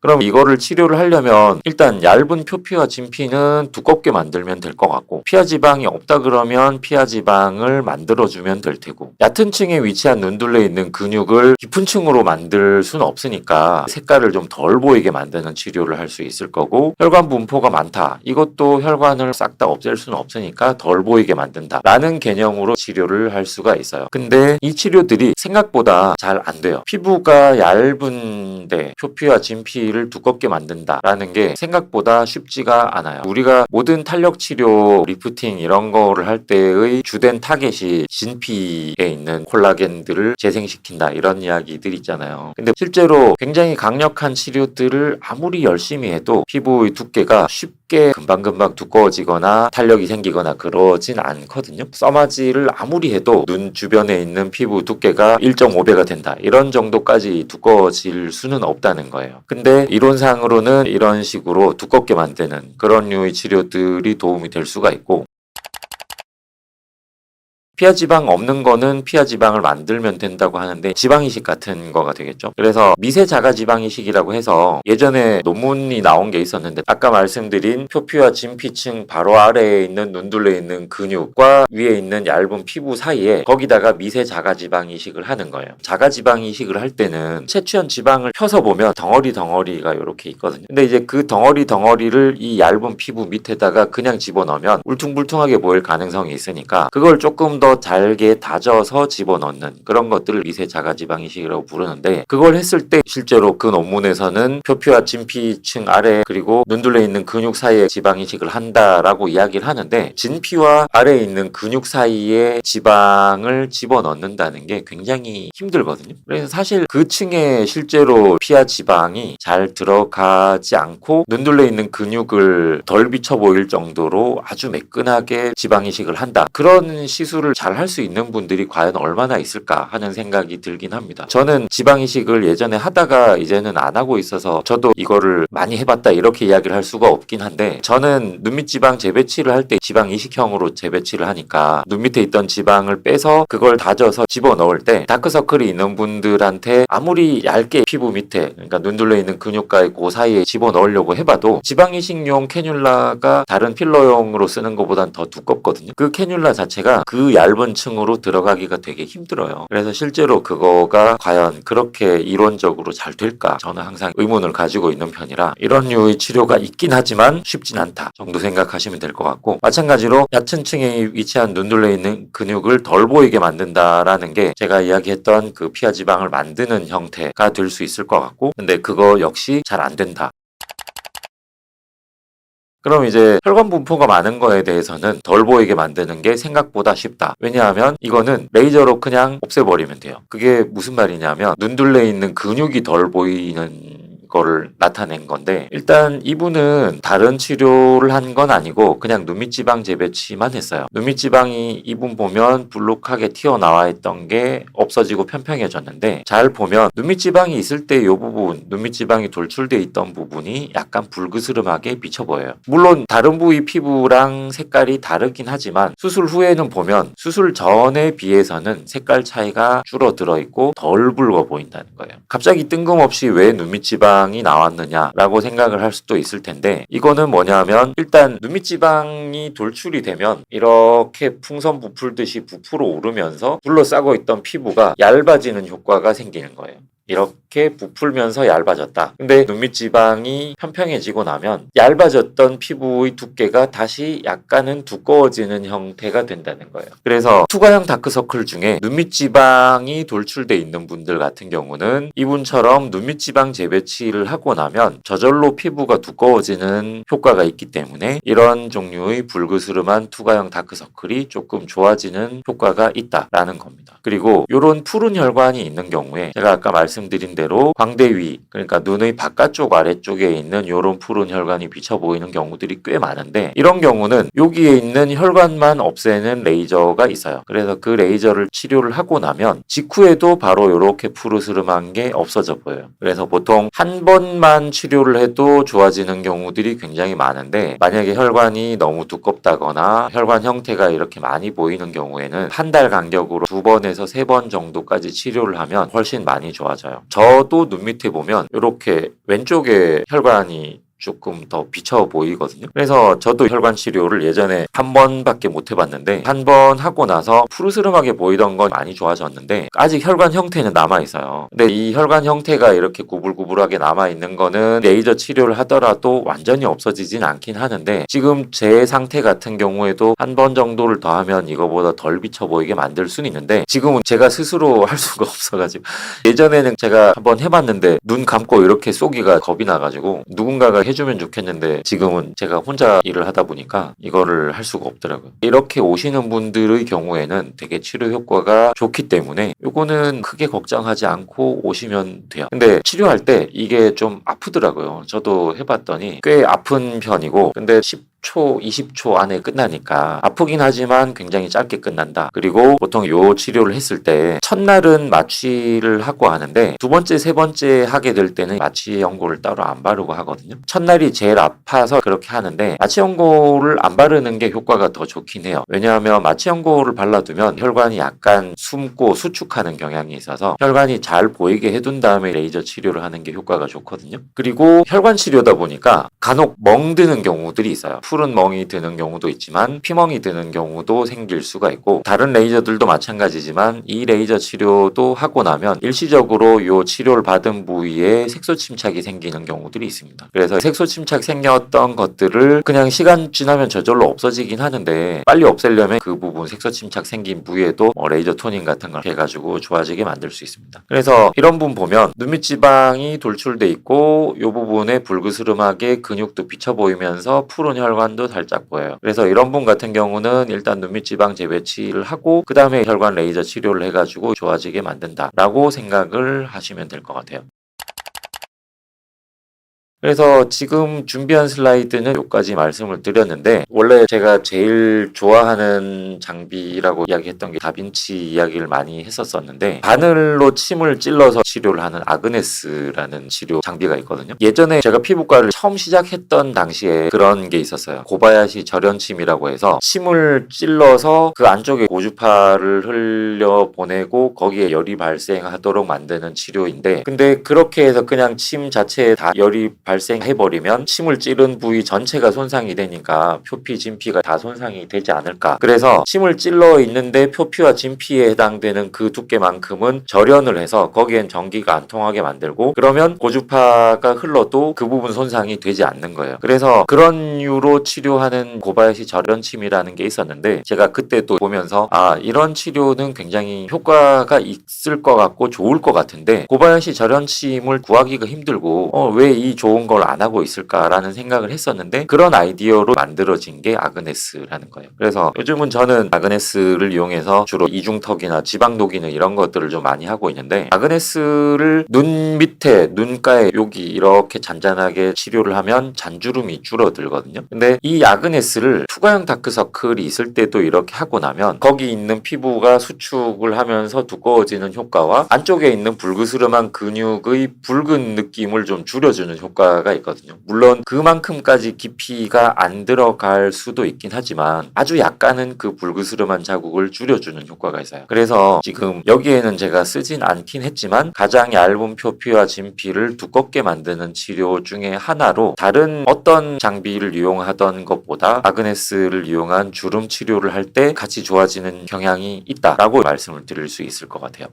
그럼 이거를 치료를 하려면 일단 얇은 표피와 진피는 두껍게 만들면 될 것 같고 피하 지방이 없다 그러면 피하 지방을 만들어주면 될 테고 얕은 층에 위치한 눈둘레 있는 근육을 깊은 층으로 만들 수는 없으니까 색깔을 좀 덜 보이게 만드는 치료를 할 수 있을 거고 혈관 분포가 많다. 이것도 혈관을 싹 다 없앨 수는 없으니까 덜 보이게 만든다. 라는 개념으로 치료를 할 수가 있어요. 근데 이 치료들이 생각보다 잘 안 돼요. 피부가 얇은데 표피와 진피 를 두껍게 만든다라는 게 생각보다 쉽지가 않아요. 우리가 모든 탄력 치료, 리프팅 이런 거를 할 때의 주된 타겟이 진피에 있는 콜라겐들을 재생시킨다 이런 이야기들 있잖아요. 근데 실제로 굉장히 강력한 치료들을 아무리 열심히 해도 피부의 두께가 쉽게 금방금방 두꺼워지거나 탄력이 생기거나 그러진 않거든요. 써마지를 아무리 해도 눈 주변에 있는 피부 두께가 1.5배가 된다. 이런 정도까지 두꺼워질 수는 없다는 거예요. 근데 이론상으로는 이런 식으로 두껍게 만드는 그런 류의 치료들이 도움이 될 수가 있고 피하 지방 없는 거는 피하 지방을 만들면 된다고 하는데 지방 이식 같은 거가 되겠죠. 그래서 미세 자가 지방 이식이라고 해서 예전에 논문이 나온 게 있었는데 아까 말씀드린 표피와 진피층 바로 아래에 있는 눈둘레 있는 근육과 위에 있는 얇은 피부 사이에 거기다가 미세 자가 지방 이식을 하는 거예요. 자가 지방 이식을 할 때는 채취한 지방을 펴서 보면 덩어리 덩어리가 이렇게 있거든요. 근데 이제 그 덩어리 덩어리를 이 얇은 피부 밑에다가 그냥 집어넣으면 울퉁불퉁하게 보일 가능성이 있으니까 그걸 조금 더 잘게 다져서 집어넣는 그런 것들을 미세 자가지방 이식이라고 부르는데 그걸 했을 때 실제로 그 논문에서는 표피와 진피층 아래 그리고 눈둘레 있는 근육 사이에 지방 이식을 한다라고 이야기를 하는데 진피와 아래에 있는 근육 사이에 지방을 집어넣는다는 게 굉장히 힘들거든요. 그래서 사실 그 층에 실제로 피하 지방이 잘 들어가지 않고 눈둘레 있는 근육을 덜 비쳐 보일 정도로 아주 매끈하게 지방 이식을 한다. 그런 시술을 잘 할 수 있는 분들이 과연 얼마나 있을까 하는 생각이 들긴 합니다. 저는 지방 이식을 예전에 하다가 이제는 안 하고 있어서 저도 이거를 많이 해봤다 이렇게 이야기를 할 수가 없긴 한데 저는 눈밑 지방 재배치를 할 때 지방 이식형으로 재배치를 하니까 눈 밑에 있던 지방을 빼서 그걸 다져서 집어 넣을 때 다크서클이 있는 분들한테 아무리 얇게 피부 밑에 그러니까 눈 둘레 있는 근육과의 그 사이에 집어 넣으려고 해봐도 지방 이식용 캐뉼라가 다른 필러용으로 쓰는 것보단 더 두껍거든요. 그 캐뉼라 자체가 그 얇은 층으로 들어가기가 되게 힘들어요. 그래서 실제로 그거가 과연 그렇게 이론적으로 잘 될까? 저는 항상 의문을 가지고 있는 편이라 이런 류의 치료가 있긴 하지만 쉽진 않다 정도 생각하시면 될 것 같고 마찬가지로 얕은 층에 위치한 눈둘레 있는 근육을 덜 보이게 만든다라는 게 제가 이야기했던 그 피하 지방을 만드는 형태가 될 수 있을 것 같고 근데 그거 역시 잘 안 된다. 그럼 이제 혈관 분포가 많은 거에 대해서는 덜 보이게 만드는 게 생각보다 쉽다. 왜냐하면 이거는 레이저로 그냥 없애버리면 돼요. 그게 무슨 말이냐면 눈둘레 있는 근육이 덜 보이는 거를 나타낸 건데 일단 이분은 다른 치료를 한 건 아니고 그냥 눈밑 지방 재배치만 했어요. 눈밑 지방이 이분 보면 불룩하게 튀어나와 있던 게 없어지고 평평해졌는데 잘 보면 눈밑 지방이 있을 때 이 부분 눈밑 지방이 돌출돼 있던 부분이 약간 불그스름하게 비쳐 보여요. 물론 다른 부위 피부랑 색깔이 다르긴 하지만 수술 후에는 보면 수술 전에 비해서는 색깔 차이가 줄어들어 있고 덜 붉어 보인다는 거예요. 갑자기 뜬금없이 왜 눈밑 지방 이 나왔느냐라고 생각을 할 수도 있을 텐데 이거는 뭐냐면 일단 눈밑 지방이 돌출이 되면 이렇게 풍선 부풀듯이 부풀어 오르면서 둘러싸고 있던 피부가 얇아지는 효과가 생기는 거예요. 이렇게 부풀면서 얇아졌다. 근데 눈밑 지방이 평평해지고 나면 얇아졌던 피부의 두께가 다시 약간은 두꺼워지는 형태가 된다는 거예요. 그래서 투과형 다크서클 중에 눈밑 지방이 돌출돼 있는 분들 같은 경우는 이분처럼 눈밑 지방 재배치를 하고 나면 저절로 피부가 두꺼워지는 효과가 있기 때문에 이런 종류의 불그스름한 투과형 다크서클이 조금 좋아지는 효과가 있다라는 겁니다. 그리고 이런 푸른 혈관이 있는 경우에 제가 아까 말씀 드린 대로 광대 위 그러니까 눈의 바깥쪽 아래쪽에 있는 이런 푸른 혈관이 비쳐 보이는 경우들이 꽤 많은데 이런 경우는 여기에 있는 혈관만 없애는 레이저가 있어요. 그래서 그 레이저를 치료를 하고 나면 직후에도 바로 이렇게 푸르스름한 게 없어져 보여요. 그래서 보통 한 번만 치료를 해도 좋아지는 경우들이 굉장히 많은데 만약에 혈관이 너무 두껍다거나 혈관 형태가 이렇게 많이 보이는 경우에는 한 달 간격으로 두 번에서 세 번 정도까지 치료를 하면 훨씬 많이 좋아져요. 좋아져요. 저도 눈 밑에 보면 이렇게 왼쪽에 혈관이 조금 더 비쳐 보이거든요. 그래서 저도 혈관 치료를 예전에 한 번밖에 못 해봤는데 한 번 하고 나서 푸르스름하게 보이던 건 많이 좋아졌는데 아직 혈관 형태는 남아 있어요. 근데 이 혈관 형태가 이렇게 구불구불하게 남아 있는 거는 레이저 치료를 하더라도 완전히 없어지진 않긴 하는데 지금 제 상태 같은 경우에도 한 번 정도를 더 하면 이거보다 덜 비쳐 보이게 만들 수는 있는데 지금은 제가 스스로 할 수가 없어가지고 예전에는 제가 한번 해봤는데 눈 감고 이렇게 쏘기가 겁이 나가지고 누군가가 해주면 좋겠는데 지금은 제가 혼자 일을 하다 보니까 이거를 할 수가 없더라고요. 이렇게 오시는 분들의 경우에는 되게 치료 효과가 좋기 때문에 이거는 크게 걱정하지 않고 오시면 돼요. 근데 치료할 때 이게 좀 아프더라고요. 저도 해봤더니 꽤 아픈 편이고 근데 10초, 20초 안에 끝나니까 아프긴 하지만 굉장히 짧게 끝난다. 그리고 보통 요 치료를 했을 때 첫날은 마취를 하고 하는데 두 번째, 세 번째 하게 될 때는 마취 연고를 따로 안 바르고 하거든요. 첫날이 제일 아파서 그렇게 하는데 마취 연고를 안 바르는 게 효과가 더 좋긴 해요. 왜냐하면 마취 연고를 발라두면 혈관이 약간 숨고 수축하는 경향이 있어서 혈관이 잘 보이게 해둔 다음에 레이저 치료를 하는 게 효과가 좋거든요. 그리고 혈관 치료다 보니까 간혹 멍드는 경우들이 있어요. 푸른 멍이 드는 경우도 있지만 피멍이 드는 경우도 생길 수가 있고 다른 레이저들도 마찬가지지만 이 레이저 치료도 하고 나면 일시적으로 요 치료를 받은 부위에 색소 침착이 생기는 경우들이 있습니다. 그래서 색소 침착 생겼던 것들을 그냥 시간 지나면 저절로 없어지긴 하는데 빨리 없애려면 그 부분 색소 침착 생긴 부위에도 뭐 레이저 토닝 같은 걸 해가지고 좋아지게 만들 수 있습니다. 그래서 이런 분 보면 눈밑 지방이 돌출돼 있고 요 부분에 불그스름하게 근육도 비쳐 보이면서 푸른 혈관 도 살짝 보여요. 그래서 이런 분 같은 경우는 일단 눈밑 지방 재배치를 하고 그 다음에 혈관 레이저 치료를 해가지고 좋아지게 만든다라고 생각을 하시면 될 것 같아요. 그래서 지금 준비한 슬라이드는 여기까지 말씀을 드렸는데 원래 제가 제일 좋아하는 장비라고 이야기했던 게 다빈치 이야기를 많이 했었었는데 바늘로 침을 찔러서 치료를 하는 아그네스라는 치료 장비가 있거든요. 예전에 제가 피부과를 처음 시작했던 당시에 그런 게 있었어요. 고바야시 절연침이라고 해서 침을 찔러서 그 안쪽에 고주파를 흘려 보내고 거기에 열이 발생하도록 만드는 치료인데 근데 그렇게 해서 그냥 침 자체에 다 열이 발생해버리면 침을 찌른 부위 전체가 손상이 되니까 표피, 진피가 다 손상이 되지 않을까. 그래서 침을 찔러 있는데 표피와 진피에 해당되는 그 두께만큼은 절연을 해서 거기엔 전기가 안 통하게 만들고 그러면 고주파가 흘러도 그 부분 손상이 되지 않는 거예요. 그래서 그런 이유로 치료하는 고바야시 절연침이라는 게 있었는데 제가 그때 또 보면서 아 이런 치료는 굉장히 효과가 있을 것 같고 좋을 것 같은데 고바야시 절연침을 구하기가 힘들고 어, 왜 이 좋은 걸 안 하고 있을까라는 생각을 했었는데 그런 아이디어로 만들어진 게 아그네스라는 거예요. 그래서 요즘은 저는 아그네스를 이용해서 주로 이중턱이나 지방 녹이는 이런 것들을 좀 많이 하고 있는데 아그네스를 눈 밑에 눈가에 여기 이렇게 잔잔하게 치료를 하면 잔주름이 줄어들거든요. 근데 이 아그네스를 투과형 다크서클이 있을 때도 이렇게 하고 나면 거기 있는 피부가 수축을 하면서 두꺼워지는 효과와 안쪽에 있는 불그스름한 근육의 붉은 느낌을 좀 줄여주는 효과가 있거든요. 물론 그만큼까지 깊이가 안 들어갈 수도 있긴 하지만 아주 약간은 그 불그스름한 자국을 줄여주는 효과가 있어요. 그래서 지금 여기에는 제가 쓰진 않긴 했지만 가장 얇은 표피와 진피를 두껍게 만드는 치료 중에 하나로 다른 어떤 장비를 이용하던 것보다 아그네스를 이용한 주름 치료를 할 때 같이 좋아지는 경향이 있다라고 말씀을 드릴 수 있을 것 같아요.